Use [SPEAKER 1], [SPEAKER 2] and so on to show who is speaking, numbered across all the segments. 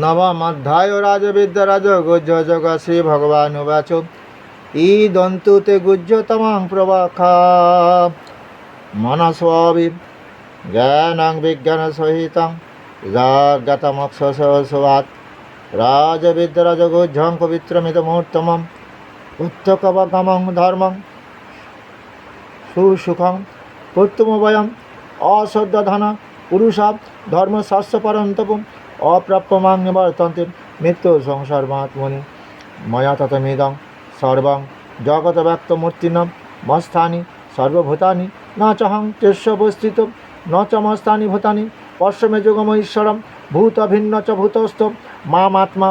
[SPEAKER 1] নবমধ্যায় রাজবিদ্যারাজ গুজ্জ শ্রী ভগবান উবাচ ঈদন্তু তে গুজ্জতমাং প্রবাখ মনস্বি জ্ঞান বিজ্ঞান সহিত জাগতমক্ষসভাত রাজবিদ্যারাজগুজ্জং পবিত্রমিত মুহূর্তমম উত্তকবকমং ধর্মং সুসুখং কর্তুমভয়ম অসদ্যধন পুরুষা ধর্মশাস্ত্রপরন্তপম অপ্রাপ্যমাং নিবর্তন্তে মৃত্যু সংসার মহাত্মনি মায়া তত ততমিদং সর্বং জগত জগতব্যক্তমূর্তিনম মস্থানি সর্বভূতানি না চহং তেষ্যবস্থিত ন চ মস্তানি ভূতানি পশ্চমে যুগম ঈশ্বরম ভূত ভিন্ন চ ভূতস্থ মামাত্মা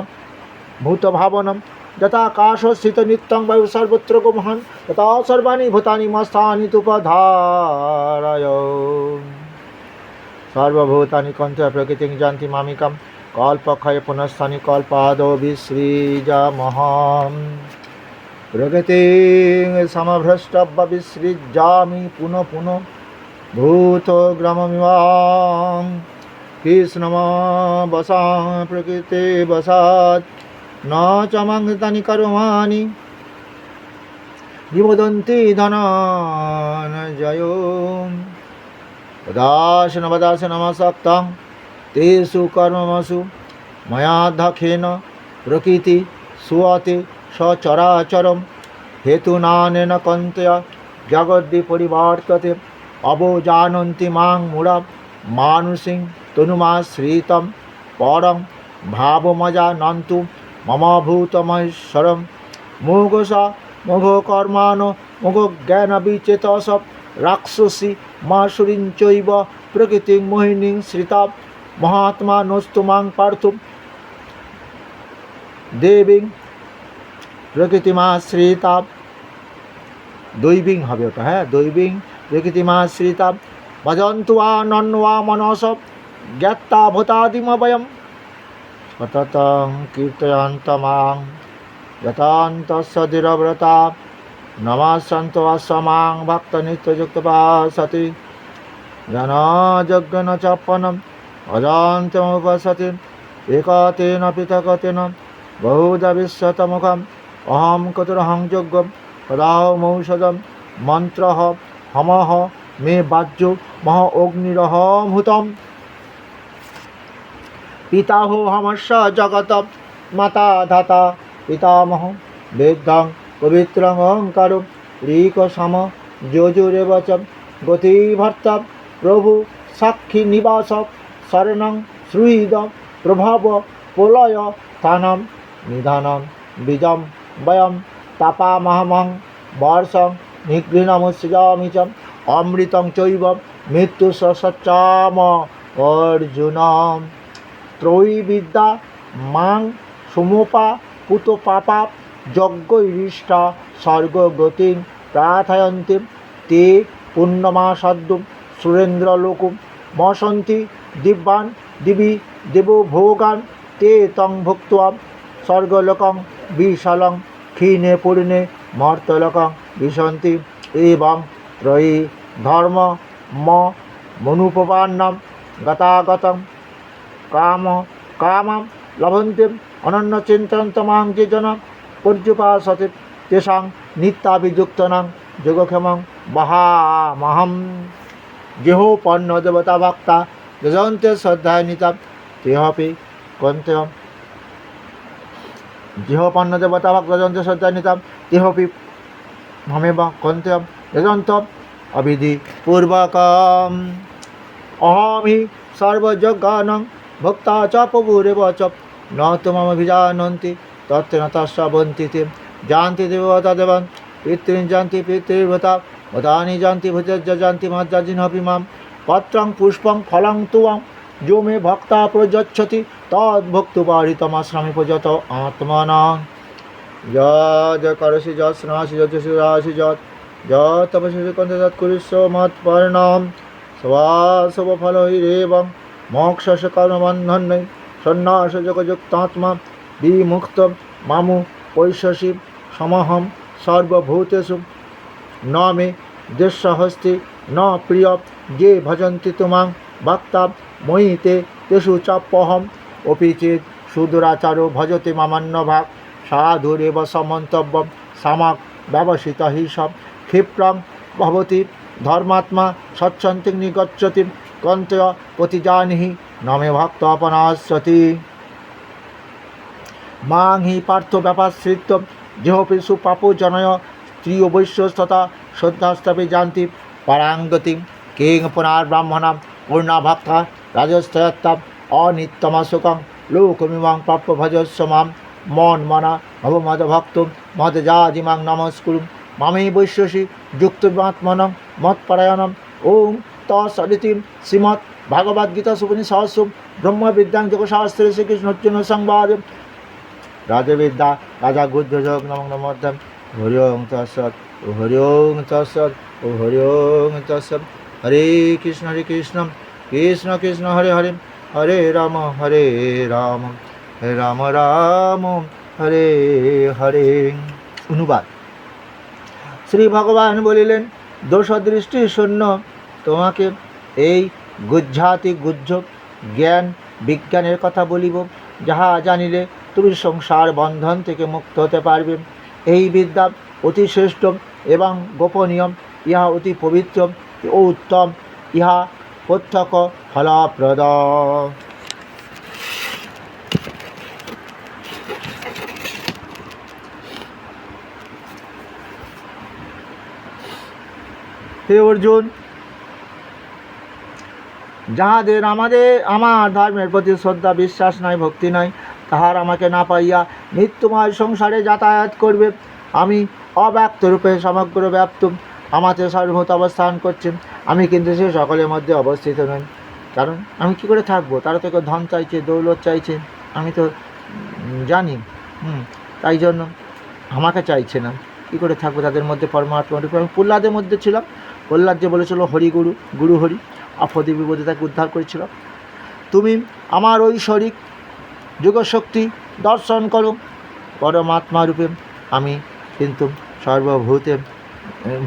[SPEAKER 1] ভূত ভাবনম যথাকাশ স্থিত নিত্যং বায়ু সর্বত্র গোমহান তথা সর্বাণী ভূতানি মস্তানি তুপধারায় সর্বভূতানি কণ্ঠ প্রকৃতি জানতি মামিকম কল্পক্ষয় পুনঃস্থানি কল্পাদৌ বিশ্রীজামহম প্রকৃতি সমভ্রষ্টব্য বিশ্রীজামি পুনঃ পুনঃ ভূত গ্রামমিমাং কৃষ্ণমবসা প্রকৃতে বসাত ন চমাং তানি কর্মাণি বিবদন্তি ধন জয় उदास नवदास नमसप्तं तेषु कर्मसु मयाधखेन प्रकृति सुअते सचराचरम हेतुनानेन कन्तया जगद्विपरिवर्तते अवोजानन्ति मां मूढं मानुषिं तनुमाश्रितं परं भावमजानन्तु मम भूतमहेश्वरं मोघसा मोघकर्मान् मोघज्ञानविचेतसप् রাক্ষসী মাসুরিং চৈব প্রকৃতিং মোহিনীং শ্রীতাব মহাত্মা নস্তুমাং পার্থ দেবীং প্রকৃতিমা শ্রীতাব দৈবিং হবে ওটা হ্যাঁ দৈবিং প্রকৃতিমা শ্রীতাব ভজন্তু বা নন্বা মনস জ্ঞাতা ভূতাদিমভয়ম সততং কীর্তয়ন্তমাং যতন্তস্য দৃঢ়ব্রতা নমাশ্রান্ত আশ্রমাং ভক্ত নিত্যযুক্ত সতি জনযজ্ঞ ন চপনম অজান্তমুপসতি একতেন পিতকতেন বহুধা বিশ্বতমুখম অহম কতুরহং যজ্ঞম পদাহ মৌষধম মন্ত্র হমহ মে বাহ্য মহ অগ্নিরহমূতম পিতাহ হমস্য জগত মাতা ধাতা পিতামহ বেদং পবিত্র অহংকার ঋক সম যজুরেবচম গতিভর্ত প্রভু সাক্ষী নিবাস শরণং শ্রুহিদ প্রভাব প্রলয় স্থানম নিধানম বীজম বয়ম তাপামহমং বর্ষং নিগৃণমসৃজমিচম অমৃতং চৈব মৃত্যু সচ্চাম অর্জুন ত্রয়ী বিদ্যা মাং সুমোপা পুত পাপা যজ্ঞৈরিষ্ঠা স্বর্গগতিং প্রার্থয়ন্তে তে পুণ্যমাসাদ্যম সুরেন্দ্রলোকম মসন্তি দিব্যান দিবি দেবভোগান তে তং ভুক্তাম স্বর্গলোকং বিশালং ক্ষীণে পূর্ণে মর্তলোকং বিশন্তি এবং ত্রয়ী ধর্ম ম মনুপবান্নম গতাগতম কাম কামাম লভন্তে অনন্য চিন্তন যে জনক পর্যুপাসতে তেষাং নিত্যাভিযুক্তনাং যোগক্ষেমং মহামহম পণ্য দেবতা ভক্তা যজন্তে শ্রদ্ধায় নিতাম তেহপি কন্তেহম পণ্য দেবতা ভক্ত যজন্তে শ্রদ্ধায় নিতাম তেহপি হমেব কন্তেহম যজন্ত অবিধি পূর্বকম অহমি সর্বযজ্ঞানং ভক্তা চ প্রভুরেব চ ন তোমামভিজানন্তি তত্ত্বনতাশ্রবন্তীতে জানতি দেবতা দেবান পিতৃন জানতি পিতৃভূতা ভূতানি জানতি ভূতজ্জ জানতি মজ্জাজিনহপি মাম পত্রং পুষ্পং ফলং তুয়াম জমে ভক্তা প্রযচ্ছতি তদ্ভক্তুপারিতমাশ্রমে প্রযত আত্মন যজ করসি যৎ স্নাসি যৎ সুরাসি যৎ যত পশুকন্ধ তৎকুরিস্ব মৎপর্ণম সবাসব ফলৈরেবং মোক্ষস কর্মবন্ধন সন্ন্যাস যোগযুক্তাত্মা বিমুক্ত মামু পৈশসী সমহম সর্বভূতেশু ন মে দেশহস্তি ন প্রিয় যে ভজন্তি তোমাং বাক্তাব মহিতে তেষু চাপ্যহম অপি চেত সুদুরাচারো ভজতে মামান্য ভাগ সাধুরেব সমন্তব্য সামাক ব্যবসিত হিসব ক্ষিপ্রম ভবতি ধর্মাত্মা সচ্ছন্তিগ্নি গচ্ছতি কন্তয় পতিজানিহি নমে ভক্ত অপনাশতী মাং হি পার্থ দেহ দেহপেশু পাপ জনয় স্ত্রী অবৈশ্যস্ততা শ্রদ্ধাস্তবে জানতি পারাঙ্গতি কিং পুনার ব্রাহ্মণাম পূর্ণাভাক্তা রাজস্তয়ত্তাম অনিত্যমাশুকং লোকমিমাং প্রাপ্য ভজস্বমাম মন মনা মদ মদজাজিমাং নমস্কুরুম মামে বৈশ্যসী যুক্তমাত্মনম মৎপরায়ণম ওম তসদিতিম শ্রীমৎ ভগবদ্গীতা সুপনি সহস্রম ব্রহ্মবিদ্যাং যোগশাস্ত্রে শ্রীকৃষ্ণ সংবাদ রাজবিদ্যা রাজা গুদ্ধযোগ নম নম হরি ওং ও হরি ওং তৎসৎ ও হরি ওং তৎসৎ হরে কৃষ্ণ হরে কৃষ্ণ কৃষ্ণ কৃষ্ণ হরে হরে হরে রাম হরে রাম রাম রাম হরে হরে অনুবাদ শ্রী ভগবান বলিলেন দোষ দৃষ্টি শূন্য তোমাকে এই গুজ্জাতি গুজ্জ জ্ঞান বিজ্ঞানের কথা বলিব যাহা জানিলে তুমি সংসার বন্ধন থেকে মুক্ত হতে পারবে এই বিদ্যা অতি শ্রেষ্ঠ এবং গোপনীয় ইহা অতি পবিত্র ও উত্তম ইহা প্রত্যক্ষ ফলপ্রদ হে অর্জুন যাহাদের আমাদের আমার ধর্মের প্রতি শ্রদ্ধা বিশ্বাস নাই ভক্তি নয় তাহার আমাকে না পাইয়া মৃত্যুময় সংসারে যাতায়াত করবে আমি অব্যক্তরূপে সমগ্র ব্যাপ্ত আমাতে সর্বত অবস্থান করছেন আমি কিন্তু সে সকলের মধ্যে অবস্থিত নই কারণ আমি কি করে থাকবো তারা তো কেউ ধন চাইছে দৌলত চাইছে আমি তো জানি হুম তাই জন্য আমাকে চাইছে না কী করে থাকবো তাদের মধ্যে পরমাত্মা আমি প্রহ্লাদের মধ্যে ছিলাম প্রহ্লাদ যে বলেছিল হরিগুরু গুরু হরি অফদীপ বোধে তাকে উদ্ধার করেছিল তুমি আমার ঐশ্বরিক যুগশক্তি দর্শন করো রূপে আমি কিন্তু সর্বভূতে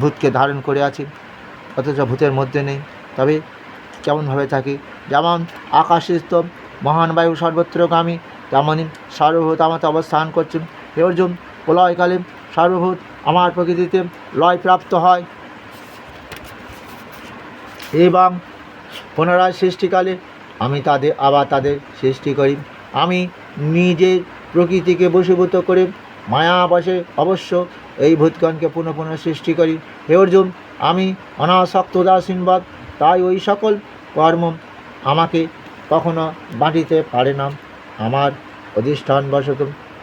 [SPEAKER 1] ভূতকে ধারণ করে আছি অথচ ভূতের মধ্যে নেই তবে কেমনভাবে থাকি যেমন আকাশস্থ মহান বায়ু সর্বত্রগামী তেমনই সর্বভূত আমাকে অবস্থান করছে হে অর্জুন প্রলয়কালে সর্বভূত আমার প্রকৃতিতে লয় প্রাপ্ত হয় এবং পুনরায় সৃষ্টিকালে আমি তাদের আবার তাদের সৃষ্টি করি আমি নিজের প্রকৃতিকে বশীভূত করে মায়াবাসে অবশ্য এই ভূতগণকে পুনঃ পুনঃ সৃষ্টি করি হে অর্জুন আমি অনাসক্ত উদাসীনবাদ তাই ওই সকল কর্ম আমাকে কখনো বাঁটিতে পারে না আমার অধিষ্ঠানবশত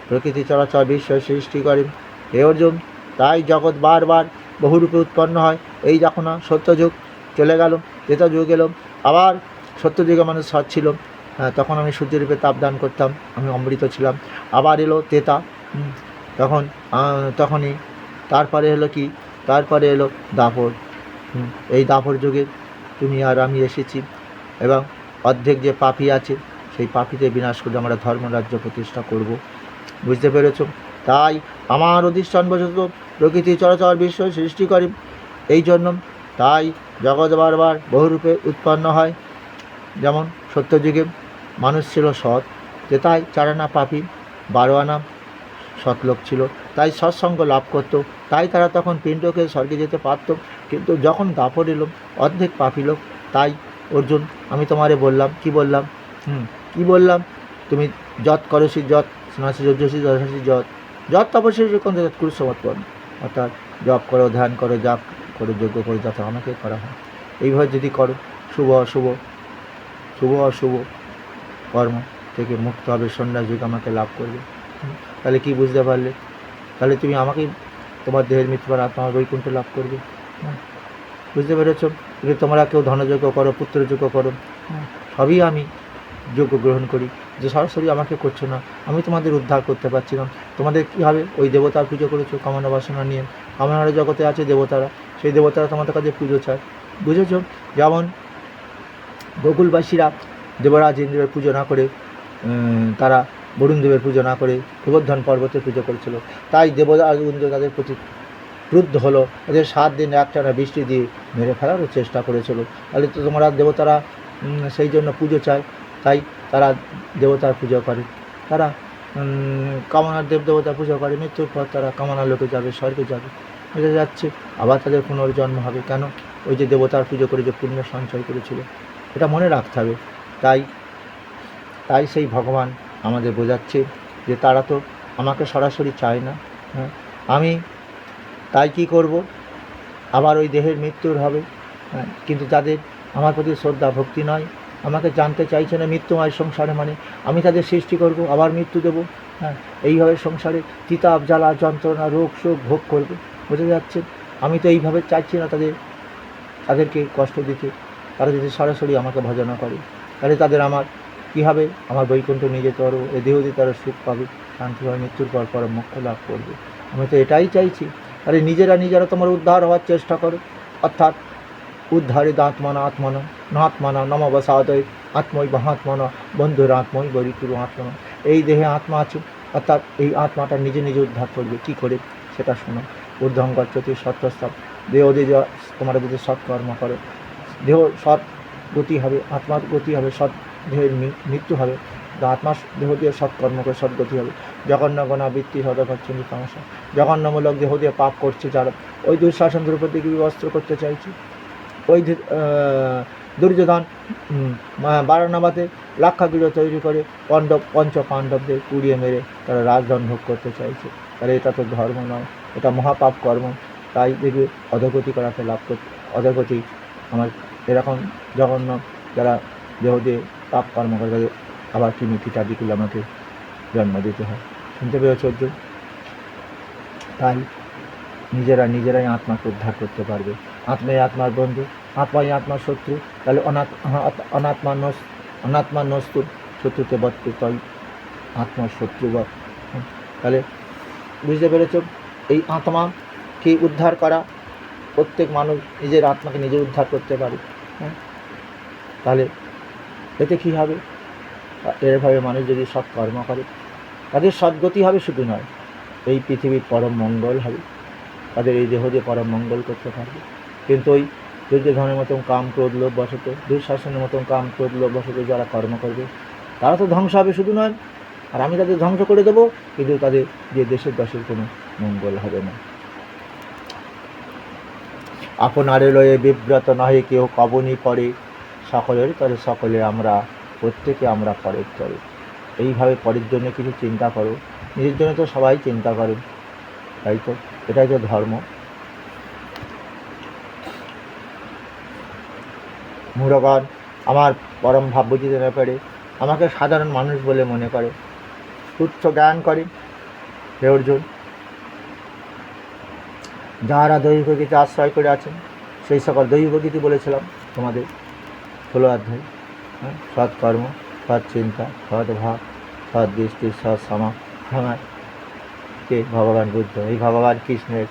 [SPEAKER 1] প্রকৃতি চলাচল বিশ্ব সৃষ্টি করেন হে অর্জুন তাই জগৎ বারবার বহুরূপে উৎপন্ন হয় এই যখন সত্যযুগ চলে গেল যুগ এলো আবার সত্যযুগে মানুষ সৎ ছিল তখন আমি সূর্যরূপে তাপ দান করতাম আমি অমৃত ছিলাম আবার এলো তেতা তখন তখনই তারপরে এলো কি তারপরে এলো দাপর এই দাপর যুগে তুমি আর আমি এসেছি এবং অর্ধেক যে পাপি আছে সেই পাপিতে বিনাশ করে আমরা ধর্মরাজ্য প্রতিষ্ঠা করব বুঝতে পেরেছ তাই আমার অধিষ্ঠান বসত প্রকৃতি চরাচর বিশ্ব সৃষ্টি করে এই জন্য তাই জগৎ বারবার বহুরূপে উৎপন্ন হয় যেমন সত্যযুগে মানুষ ছিল সৎ যে তাই চারানা পাপি বারো আনা সৎলোক ছিল তাই সৎসঙ্গ লাভ করত তাই তারা তখন পিণ্ডকে স্বর্গে যেতে পারত কিন্তু যখন দাপর এলো অর্ধেক পাপি লোক তাই অর্জুন আমি তোমারে বললাম কি বললাম হুম কী বললাম তুমি যত করসি যত স্নাসি যজ্ঞসি যথাসি যত যত তপসি যখন যত সমর্পণ অর্থাৎ জপ করো ধ্যান করো জাপ করো যজ্ঞ করো যাতে আমাকে করা হয় এইভাবে যদি করো শুভ অশুভ শুভ অশুভ কর্ম থেকে মুক্ত হবে সন্ন্যাস যুগ আমাকে লাভ করবে তাহলে কি বুঝতে পারলে তাহলে তুমি আমাকেই তোমার দেহের মৃত্যুবার আত্মা বৈকুণ্ঠ লাভ করবে হ্যাঁ। বুঝতে পেরেছ যদি তোমরা কেউ ধনযোগ্য করো পুত্রযোগ্য করো সবই আমি যোগ্য গ্রহণ করি যে সরাসরি আমাকে করছো না আমি তোমাদের উদ্ধার করতে পারছিলাম তোমাদের কী হবে ওই দেবতার পুজো করেছো কামনা বাসনা নিয়ে কামনার জগতে আছে দেবতারা সেই দেবতারা তোমাদের কাছে পুজো চায় বুঝেছ যেমন গোকুলবাসীরা দেবরাজ ইন্দ্রের পুজো না করে তারা বরুণদেবের পুজো না করে গোবর্ধন পর্বতের পুজো করেছিল তাই দেবরাজ ইন্দ্র তাদের প্রতি ক্রুদ্ধ হলো তাদের সাত দিন একটানা বৃষ্টি দিয়ে মেরে ফেলারও চেষ্টা করেছিল তাহলে তো তোমরা দেবতারা সেই জন্য পুজো চায় তাই তারা দেবতার পুজো করে তারা কামনার দেব দেবতা পুজো করে মৃত্যুর পর তারা কামনার লোকে যাবে স্বর্গে যাবে বোঝা যাচ্ছে আবার তাদের পুনর্জন্ম হবে কেন ওই যে দেবতার পুজো করে যে পুণ্য সঞ্চয় করেছিল এটা মনে রাখতে হবে তাই তাই সেই ভগবান আমাদের বোঝাচ্ছে যে তারা তো আমাকে সরাসরি চায় না হ্যাঁ আমি তাই কি করব আবার ওই দেহের মৃত্যুর হবে হ্যাঁ কিন্তু যাদের আমার প্রতি শ্রদ্ধা ভক্তি নয় আমাকে জানতে চাইছে না মৃত্যুময় সংসারে মানে আমি তাদের সৃষ্টি করব আবার মৃত্যু দেবো হ্যাঁ এইভাবে সংসারে তিতাব জ্বালা যন্ত্রণা রোগ শোক ভোগ করবে বোঝা যাচ্ছে আমি তো এইভাবে চাইছি না তাদের তাদেরকে কষ্ট দিতে তারা যদি সরাসরি আমাকে ভজনা করে তাহলে তাদের আমার কী হবে আমার বৈকুণ্ঠ নিজে তর এ দেহ দিয়ে তারা সুখ পাবে শান্তি হয় মৃত্যুর পর পর মুক্ত লাভ করবে আমি তো এটাই চাইছি তাহলে নিজেরা নিজেরা তোমার উদ্ধার হওয়ার চেষ্টা করো অর্থাৎ উদ্ধারে দাঁতমানা আত্মানা নাত্মানা নমবসাদয় আত্মই বা আত্মানা বন্ধুর আত্মই বরিতুর আত্মনা এই দেহে আত্মা আছে অর্থাৎ এই আত্মাটা নিজে নিজে উদ্ধার করবে কি করে সেটা শোনো ঊর্ধ্বঙ্গচ্যতি সত্যস্থ দেহ দিয়ে তোমার বুঝে সৎকর্ম করো দেহ সৎ গতি হবে আত্মার গতি হবে সৎ দেহের মৃত্যু হবে আত্মার দেহ দিয়ে সৎকর্ম করে সদ্গতি হবে জঘন্য গণাবৃত্তি হদগচ্ছিন তামাশা জঘন্যমূলক দেহ দিয়ে পাপ করছে যারা ওই দুঃশাসন দ্রৌপদী বিবস্ত্র করতে চাইছি ওই দুর্যোধন বারানাবাতে লাক্ষাগৃহ তৈরি করে পণ্ডব পঞ্চ পাণ্ডবদের কুড়িয়ে মেরে তারা রাজধান ভোগ করতে চাইছে তাহলে এটা তো ধর্ম নয় এটা মহাপাপ কর্ম তাই দেখবে অধগতি করাকে লাভ করতে অধগতি আমার এরকম জঘন্য যারা দেহ পাপ কর্ম করে তাদের আবার কি মিথ্যে চাকরিগুলো আমাকে জন্ম দিতে হয় শুনতে পেরেছ যে তাই নিজেরা নিজেরাই আত্মাকে উদ্ধার করতে পারবে আত্মাই আত্মার বন্ধু আত্মাই আত্মার শত্রু তাহলে অনাথ অনাত্মা নস অনাত্মা নস্তুর শত্রুতে বদ্ধ তাই আত্মার শত্রু বা তাহলে বুঝতে পেরেছ এই আত্মাকে উদ্ধার করা প্রত্যেক মানুষ নিজের আত্মাকে নিজে উদ্ধার করতে পারে হ্যাঁ তাহলে এতে কী হবে এরভাবে মানুষ যদি সব কর্ম করে তাদের সদ্গতি হবে শুধু নয় এই পৃথিবীর পরম মঙ্গল হবে তাদের এই দেহ যে পরম মঙ্গল করতে পারবে কিন্তু ওই দুর্যোধনের মতন কাম ক্রোধ লোভ বসত দুঃশাসনের মতন কাম ক্রোধ লোভ বসত যারা কর্ম করবে তারা তো ধ্বংস হবে শুধু নয় আর আমি তাদের ধ্বংস করে দেবো কিন্তু তাদের যে দেশের দশের কোনো মঙ্গল হবে না আপনারে লয়ে বিব্রত নহে কেউ কবনি পড়ে সকলের তরে সকলে আমরা প্রত্যেকে আমরা পরের চলে এইভাবে পরের জন্য কিছু চিন্তা করো নিজের জন্য তো সবাই চিন্তা করেন তাই তো এটাই তো ধর্ম মুরগণ আমার পরম ভাব বুঝিতে না পারে আমাকে সাধারণ মানুষ বলে মনে করে তুচ্ছ জ্ঞান করে হে অর্জুন যাহারা দৈহিক প্রকৃতি আশ্রয় করে আছেন সেই সকল দৈহিক প্রকৃতি বলেছিলাম তোমাদের ষোলো অধ্যায় হ্যাঁ সৎকর্ম সৎ চিন্তা সৎ ভাব সৎ দৃষ্টি সৎ সমা হ্যাঁ, কে ভগবান বুদ্ধ এই ভগবান কৃষ্ণের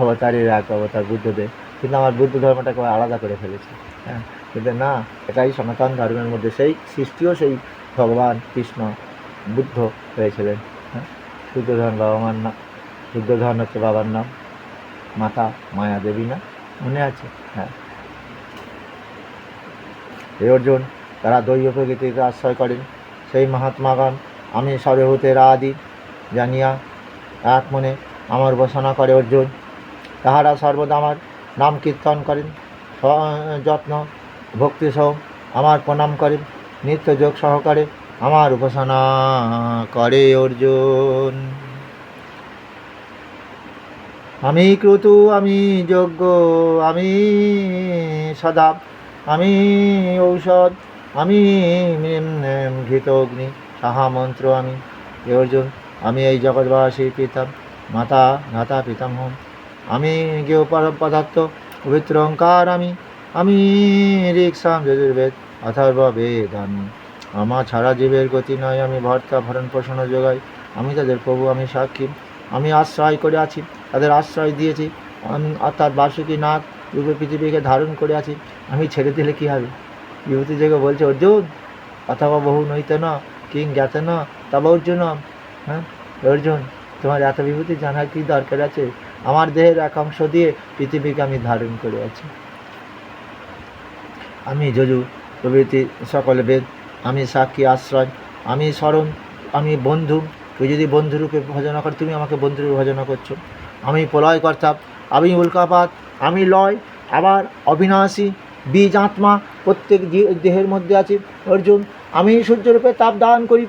[SPEAKER 1] অবতারের এক অবতার বুদ্ধদের কিন্তু আমার বুদ্ধ ধর্মটাকে আলাদা করে ফেলেছে হ্যাঁ কিন্তু না এটাই সনাতন ধর্মের মধ্যে সেই সৃষ্টিও সেই ভগবান কৃষ্ণ বুদ্ধ হয়েছিলেন হ্যাঁ ধর্ম বাবা মার নাম ধর্ম হচ্ছে বাবার নাম মাতা মায়া দেবী না মনে আছে হ্যাঁ হে অর্জুন তারা দৈব প্রকৃতিতে আশ্রয় করেন সেই মহাত্মাগণ আমি সর্বভূতের রাদি জানিয়া এক মনে আমার উপাসনা করে অর্জুন তাহারা সর্বদা আমার নাম কীর্তন করেন যত্ন ভক্তি সহ আমার প্রণাম করেন নিত্য যোগ সহকারে আমার উপাসনা করে অর্জুন আমি ক্রতু আমি যজ্ঞ আমি সদা আমি ঔষধ আমি ঘৃত অগ্নি সাহা মন্ত্র আমি এ অর্জুন আমি এই জগৎবাসীর পিতাম মাতা ধাতা হন আমি গেহ পদার্থ পবিত্র অঙ্কার আমি আমি রিক্সাম যজুর্বেদ অথর্ব বেদ আমি আমার ছাড়া জীবের গতি নয় আমি ভর্তা ভরণ পোষণ যোগাই আমি তাদের প্রভু আমি সাক্ষী আমি আশ্রয় করে আছি তাদের আশ্রয় দিয়েছি আর তার বার্ষিকী নাক রূপে পৃথিবীকে ধারণ করে আছি আমি ছেড়ে দিলে কী হবে বিভূতি যোগে বলছে অর্জুন অথবা বহু নইতে না কিং না ন তবা অর্জুন হ্যাঁ অর্জুন তোমার এত বিভূতি জানার কী দরকার আছে আমার দেহের এক অংশ দিয়ে পৃথিবীকে আমি ধারণ করে আছি আমি যজু প্রভৃতি সকলে বেদ আমি সাক্ষী আশ্রয় আমি স্মরণ আমি বন্ধু তুই যদি বন্ধুরূপে ভজনা কর তুমি আমাকে বন্ধুরূপে ভজনা করছো আমি প্রলয় কর্তাব আমি উল্কাপাত আমি লয় আবার অবিনাশী বীজ আত্মা প্রত্যেক দেহের মধ্যে আছে অর্জুন আমি সূর্যরূপে তাপ দান করি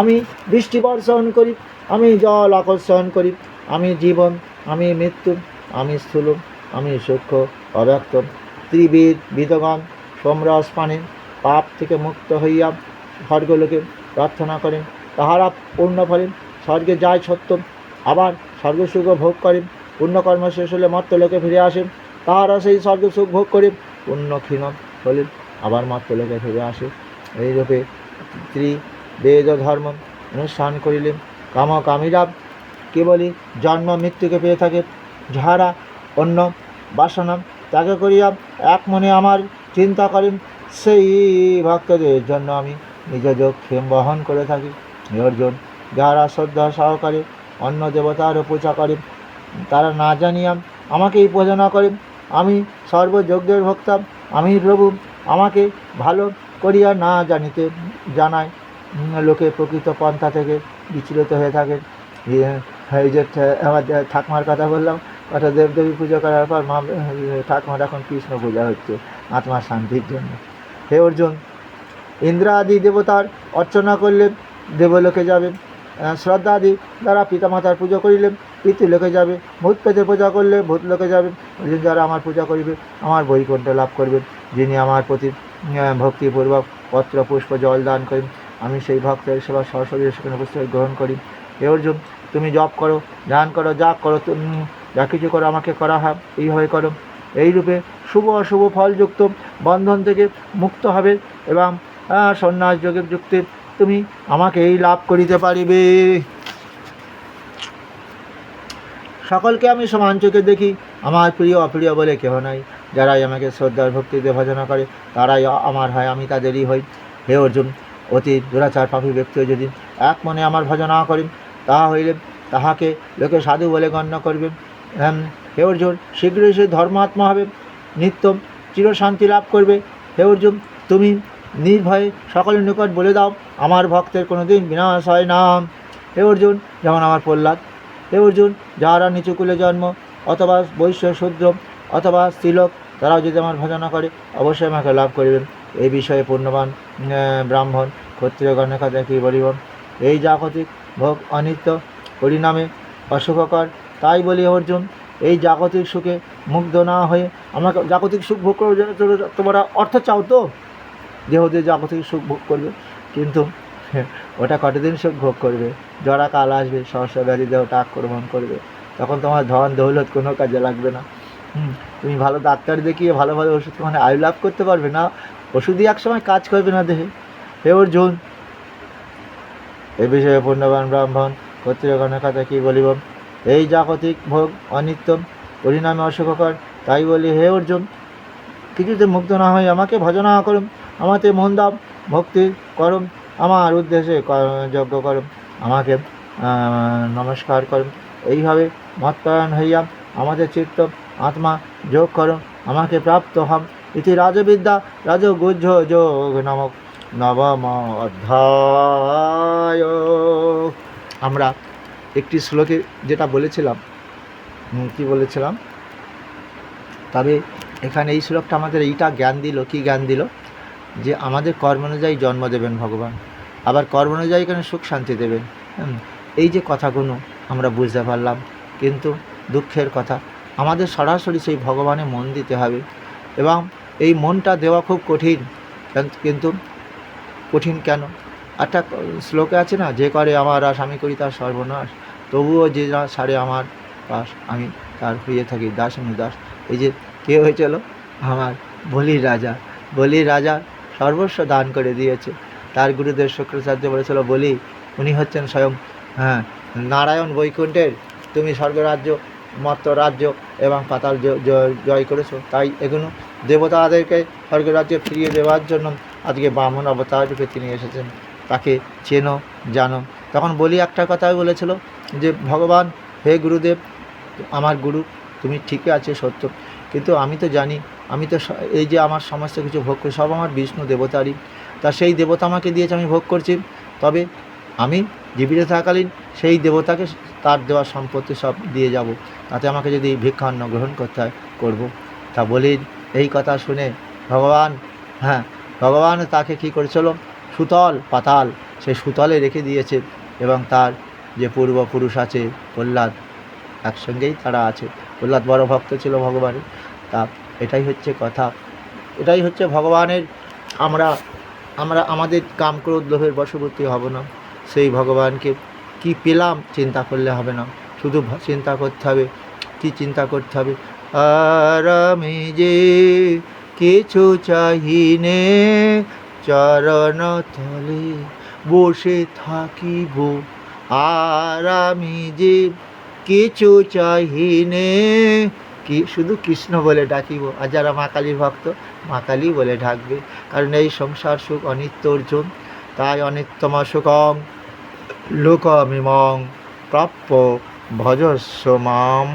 [SPEAKER 1] আমি বৃষ্টি বর্ষণ করি আমি জল আকর্ষণ করি আমি জীবন আমি মৃত্যু আমি স্থূল আমি সূক্ষ্ম অব্যক্ত ত্রিবিদ বিধগণ সোমরস পানে পাপ থেকে মুক্ত হইয়া স্বর্গলোকে প্রার্থনা করেন তাহারা পূর্ণ ফলেন স্বর্গে যায় সত্য আবার স্বর্গসুখ ভোগ করেন পুণ্যকর্ম শেষ হলে মাত্রলোকে ফিরে আসেন তাহারা সেই স্বর্গসুখ ভোগ করে পুণ্য ক্ষীণ হলেন আবার মাত্রলোকে ফিরে আসে এইরূপে স্ত্রী বেদ ধর্ম অনুষ্ঠান করিলেন কাম কামিরা কেবলই জন্ম মৃত্যুকে পেয়ে থাকে যাহারা অন্য বাসনা তাকে করিয়া এক মনে আমার চিন্তা করেন সেই ভক্তদের জন্য আমি নিজ যোগ ক্ষেম বহন করে থাকি অর্জুন যাহারা শ্রদ্ধা সহকারে অন্য দেবতারও পূজা করে তারা না জানিয়া আমাকেই উপাসনা করে আমি সর্বযজ্ঞের ভক্তা আমি প্রভু আমাকে ভালো করিয়া না জানিতে জানায় লোকে প্রকৃত পন্থা থেকে বিচলিত হয়ে থাকে এই যে আমার ঠাকুমার কথা বললাম অর্থাৎ দেবদেবী পুজো করার পর মা ঠাকুমার এখন কৃষ্ণ পূজা হচ্ছে আত্মার শান্তির জন্য হে অর্জুন ইন্দ্রাদি দেবতার অর্চনা করলে দেবলোকে যাবেন শ্রদ্ধা আদি যারা পিতামাতার পুজো করিলেন পিতৃ লোকে যাবে ভূত পেতের পূজা করলে ভূত লোকে যাবেন যারা আমার পূজা করিবে আমার বৈকুণ্ঠ লাভ করবেন যিনি আমার প্রতি ভক্তিপূর্বক পত্র পুষ্প জল দান করেন আমি সেই ভক্তের সেবা সরস্বতী সেখানে পুস্তক গ্রহণ করি এ অর্জুন তুমি জপ করো ধ্যান করো যা করো তুমি যা কিছু করো আমাকে করা হয় এইভাবে করো এইরূপে শুভ অশুভ ফলযুক্ত বন্ধন থেকে মুক্ত হবে এবং সন্ন্যাস যোগের যুক্তির তুমি আমাকে এই লাভ করিতে পারিবে সকলকে আমি সমান চোখে দেখি আমার প্রিয় অপ্রিয় বলে কেহ নাই যারাই আমাকে শ্রদ্ধার ভক্তিতে ভজনা করে তারাই আমার হয় আমি তাদেরই হই হে অর্জুন অতি দুরাচার পাপি ব্যক্তিও যদি এক মনে আমার ভজনা করেন তাহা হইলে তাহাকে লোকে সাধু বলে গণ্য করবে হ্যাঁ, হে অর্জুন শীঘ্রই সে ধর্মাত্মা হবে নিত্য চিরশান্তি লাভ করবে হে অর্জুন তুমি নির্ভয়ে সকলের নিকট বলে দাও আমার ভক্তের কোনো দিন বিনাশ হয় না হে অর্জুন যেমন আমার প্রহ্লাদ হে অর্জুন যাহারা নিচুকুলে জন্ম অথবা বৈশ্য শূদ্র অথবা স্ত্রীলোক তারাও যদি আমার ভজনা করে অবশ্যই আমাকে লাভ করিবেন এই বিষয়ে পূর্ণবান ব্রাহ্মণ ক্ষত্রিয়গণের কথা কী বলিব এই জাগতিক ভোগ অনিত্য পরিণামে অসুখকর তাই বলি অর্জুন এই জাগতিক সুখে মুগ্ধ না হয়ে আমাকে জাগতিক সুখ ভোগ জন্য তোমরা অর্থ চাও তো দেহ দেহদের থেকে সুখ ভোগ করবে কিন্তু ওটা কতদিন সুখ ভোগ করবে জরা কাল আসবে সহস্র ব্যাধি দেহটা আক্রমণ করবে তখন তোমার ধন দৌলত কোনো কাজে লাগবে না তুমি ভালো ডাক্তার দেখিয়ে ভালো ভালো ওষুধ মানে আয়ু লাভ করতে পারবে না ওষুধই একসময় কাজ করবে না দেহে হে অর্জুন এ বিষয়ে পূর্ণবান ব্রাহ্মণ ক্ষত্রিয়গণের কথা কী বলিব এই জাগতিক ভোগ অনিত্যম পরিণামে অসুখকর তাই বলি হে অর্জুন কিছুতে মুক্ত না হয় আমাকে ভজনা করুন আমাতে মন্দাপ ভক্তি করম আমার উদ্দেশ্যে যজ্ঞ করম আমাকে নমস্কার করম এইভাবে মত্পায়ণ হইয়া আমাদের চিত্ত আত্মা যোগ করম আমাকে প্রাপ্ত হম ইতি রাজবিদ্যা রাজগুজ যোগ নামক নবম অধ্যায় আমরা একটি শ্লোকে যেটা বলেছিলাম কি বলেছিলাম তবে এখানে এই শ্লোকটা আমাদের এইটা জ্ঞান দিল কি জ্ঞান দিল যে আমাদের কর্ম অনুযায়ী জন্ম দেবেন ভগবান আবার কর্ম অনুযায়ী কেন সুখ শান্তি দেবেন এই যে কথাগুলো আমরা বুঝতে পারলাম কিন্তু দুঃখের কথা আমাদের সরাসরি সেই ভগবানে মন দিতে হবে এবং এই মনটা দেওয়া খুব কঠিন কিন্তু কঠিন কেন একটা শ্লোকে আছে না যে করে আমার আস আমি করি তার সর্বনাশ তবুও যে না সারে আমার পাশ আমি তার হয়ে থাকি দাস আমি দাস এই যে কে হয়েছিল আমার বলির রাজা বলির রাজা সর্বস্ব দান করে দিয়েছে তার গুরুদেব শুক্রাচার্য বলেছিল বলি উনি হচ্ছেন স্বয়ং হ্যাঁ নারায়ণ বৈকুণ্ঠের তুমি স্বর্গরাজ্য মত্ত রাজ্য এবং পাতাল জয় করেছো তাই এগুলো দেবতাদেরকে স্বর্গরাজ্যে ফিরিয়ে দেওয়ার জন্য আজকে ব্রাহ্মণ অবতার রূপে তিনি এসেছেন তাকে চেনো জানো তখন বলি একটা কথা বলেছিল যে ভগবান হে গুরুদেব আমার গুরু তুমি ঠিকই আছে সত্য কিন্তু আমি তো জানি আমি তো এই যে আমার সমস্ত কিছু ভোগ করি সব আমার বিষ্ণু দেবতারই তা সেই দেবতা আমাকে দিয়েছে আমি ভোগ করছি তবে আমি জীবিত থাকাকালীন সেই দেবতাকে তার দেওয়া সম্পত্তি সব দিয়ে যাব তাতে আমাকে যদি ভিক্ষান্ন গ্রহণ করতে হয় করবো তা বলি এই কথা শুনে ভগবান হ্যাঁ ভগবান তাকে কি করেছিল সুতল পাতাল সেই সুতলে রেখে দিয়েছে এবং তার যে পূর্বপুরুষ আছে প্রহ্লাদ একসঙ্গেই তারা আছে প্রহ্লাদ বড় ভক্ত ছিল ভগবানের তা এটাই হচ্ছে কথা এটাই হচ্ছে ভগবানের আমরা আমরা আমাদের কামক্রোধ লোভের বশবর্তী হব না সেই ভগবানকে কি পেলাম চিন্তা করলে হবে না শুধু চিন্তা করতে হবে কি চিন্তা করতে হবে আর আমি যে কিছু চাহিনে চরণ তলে বসে থাকিব আর আমি যে কিছু চাহিনে কি শুধু কৃষ্ণ বলে ডাকিব আর যারা মা কালীর ভক্ত মা কালী বলে ডাকবে কারণ এই সংসার সুখ অনিত্য অর্জুন তাই অনিত্যম সুখম লোকমিমং প্রাপ্য ভজস্ব মাম